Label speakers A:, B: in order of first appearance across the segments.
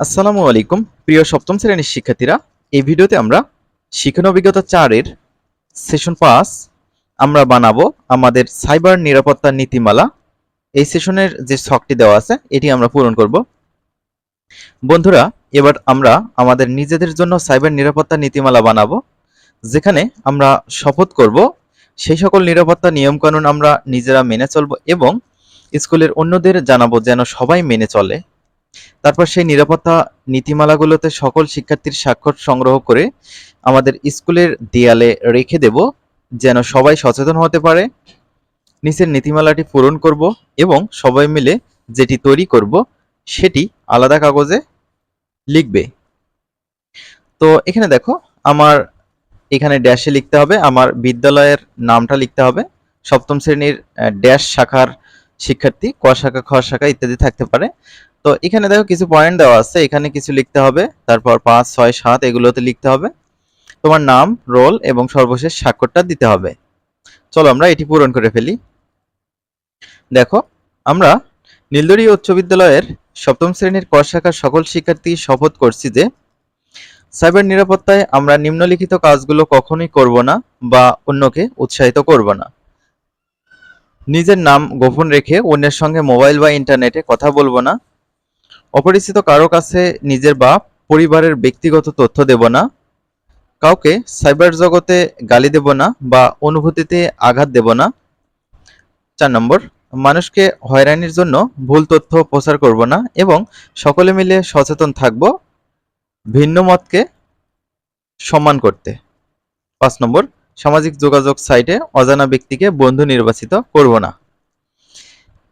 A: আসসালামু আলাইকুম, প্রিয় সপ্তম শ্রেণির শিক্ষার্থীরা। এই ভিডিওতে আমরা শিক্ষণ অভিজ্ঞতা চারের সেশন পাস আমরা বানাবো আমাদের সাইবার নিরাপত্তা নীতিমালা। এই সেশনের যে ছকটি দেওয়া আছে, এটি আমরা পূরণ করব। বন্ধুরা, এবার আমরা আমাদের নিজেদের জন্য সাইবার নিরাপত্তা নীতিমালা বানাবো, যেখানে আমরা শপথ করব সেই সকল নিরাপত্তা নিয়মকানুন আমরা নিজেরা মেনে চলব এবং স্কুলের অন্যদের জানাব যেন সবাই মেনে চলে। তারপর সেই নিরাপত্তা নীতিমালাগুলোতে সকল শিক্ষার্থীর স্বাক্ষর সংগ্রহ করে আমাদের স্কুলের দেয়ালে রেখে দেব, যেন সবাই সচেতন হতে পারে। নিচের নীতিমালাটি পূরণ করব এবং সবাই মিলে যেটি তৈরি করব, সেটি আলাদা কাগজে লিখবে। তো এখানে দেখো, আমার এখানে ড্যাশে লিখতে হবে, আমার বিদ্যালয়ের নামটা লিখতে হবে। সপ্তম শ্রেণির ড্যাশ শাখার শিক্ষার্থী, ক শাখা, খ শাখা ইত্যাদি থাকতে পারে। তো এখানে দেখো কিছু পয়েন্ট দেওয়া আছে, এখানে কিছু লিখতে হবে, তারপর পাঁচ, ছয়, সাত, এগুলোতে লিখতে হবে। তোমার নাম রোল এবং সর্বশেষ স্বাক্ষরটা দিতে হবে। চলো আমরা এটি পূরণ করে ফেলি। দেখো, আমরা নীলদরি উচ্চ বিদ্যালয়ের সপ্তম শ্রেণির ক শাখার সকল শিক্ষার্থী শপথ করছি যে সাইবার নিরাপত্তায় আমরা নিম্নলিখিত কাজগুলো কখনোই করব না বা অন্যকে উৎসাহিত করব না। নিজের নাম গোপন রেখে অন্যের সঙ্গে মোবাইল বা ইন্টারনেটে কথা বলব না। অপরিচিত কারও কাছে নিজের বা পরিবারের ব্যক্তিগত তথ্য দেব না, কাউকে সাইবার জগতে গালি দেব না বা অনুভূতিতে আঘাত দেব না। চার নম্বর, মানুষকে হয়রানির জন্য ভুল তথ্য প্রচার করব না এবং সকলে মিলে সচেতন থাকব ভিন্ন মতকে সম্মান করতে। পাঁচ নম্বর, সামাজিক যোগাযোগ সাইটে অজানা ব্যক্তিকে বন্ধু নির্বাচিত করব না।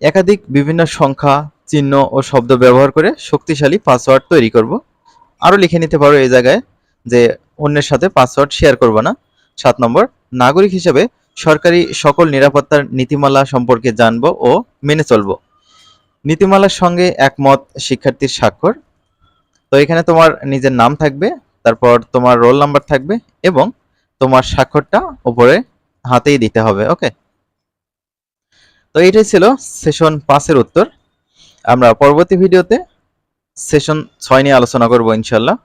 A: একাধিক বিভিন্ন সংখ্যা চিহ্ন ও শব্দ ব্যবহার করে শক্তিশালী পাসওয়ার্ড তৈরি করব। আরও লিখে নিতে পারো এই জায়গায় যে অন্যের সাথে পাসওয়ার্ড শেয়ার করব না। সাত নম্বর, নাগরিক হিসেবে সরকারি সকল নিরাপত্তার নীতিমালা সম্পর্কে জানব ও মেনে চলব। নীতিমালার সঙ্গে একমত শিক্ষার্থীর স্বাক্ষর। তো এখানে তোমার নিজের নাম থাকবে, তারপর তোমার রোল নাম্বার থাকবে এবং তোমার স্বাক্ষরটা উপরে হাতেই দিতে হবে ওকে তো এটাই ছিল সেশন পাঁচের উত্তর। আমরা পরবর্তী ভিডিওতে সেশন ছয় নিয়ে আলোচনা করব ইনশাল্লাহ